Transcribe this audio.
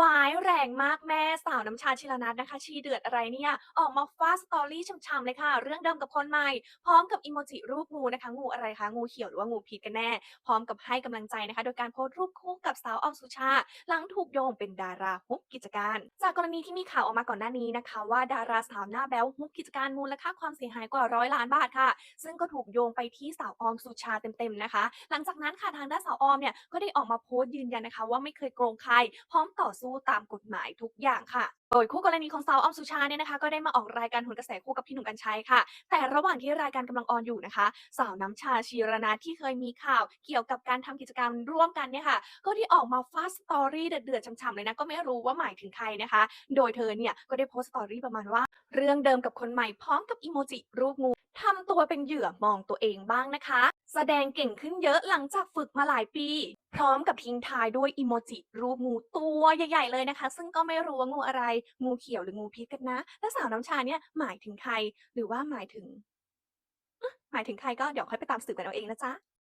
วายแรงมากแม่สาวน้ำชาชีรนัทนะคะ ชีเดือดอะไรเนี่ย ออกมาฟาด Story ฉ่ำๆเลยค่ะ เรื่องเดิมกับคนใหม่ พร้อมกับอิโมจิรูปงูนะคะ งูอะไรคะ งูเขียวหรือว่างูพิษกันแน่ พร้อมกับให้กำลังใจนะคะ โดยการโพสต์รูปคู่กับสาวออมสุชา หลังถูกโยงเป็นดาราฮุบกิจการ จากกรณีที่มีข่าวออกมาก่อนหน้านี้นะคะ ว่าดาราสาวหน้าแบ๊วฮุบกิจการมูลค่าความเสียหายกว่าร้อยล้านบาทค่ะ ซึ่งก็ถูกโยงไปที่สาวออมสุชาเต็มๆนะคะ หลังจากนั้นค่ะทางด้านสาวออมเนี่ยก็ได้ออกมาโพสต์ยืนยันนะคะ ว่าไม่เคยโกงใครพร้อมต่อสูตามกฎหมายทุกอย่างค่ะ โดยคู่กรณีของสาวออมสุชาเนี่ยนะคะ ก็ได้มาออกรายการหนกระแสคู่กับพี่หนุ่มกัญชัยค่ะ แต่ระหว่างที่รายการกำลังออนอยู่นะคะ สาวน้ำชาชีระนัทที่เคยมีข่าวเกี่ยวกับการทำกิจกรรมร่วมกันเนี่ยค่ะ ก็ได้ออกมาฟาสตอรี่เดือดๆฉ่ำๆเลยนะ ก็ไม่รู้ว่าหมายถึงใครนะคะ โดยเธอเนี่ยก็ได้โพสต์สตอรี่ประมาณว่า เรื่องเดิมกับคนใหม่พร้อมกับอีโมจิรูปงูทำตัวเป็นเหยื่อมองตัวเองบ้างนะคะ แสดงเก่งขึ้นเยอะหลังจากฝึกมาหลายปี พร้อมกับทิ้งท้ายด้วยอีโมจิรูปงูตัวใหญ่ ๆ เลยนะคะ ซึ่งก็ไม่รู้ว่างูอะไร งูเขียวหรืองูพิษกันนะ และสาวน้ำชาเนี่ยหมายถึงใครหรือว่าหมายถึง หมายถึงใครก็เดี๋ยวค่อยไปตามสืบกันเอาเองนะจ๊ะ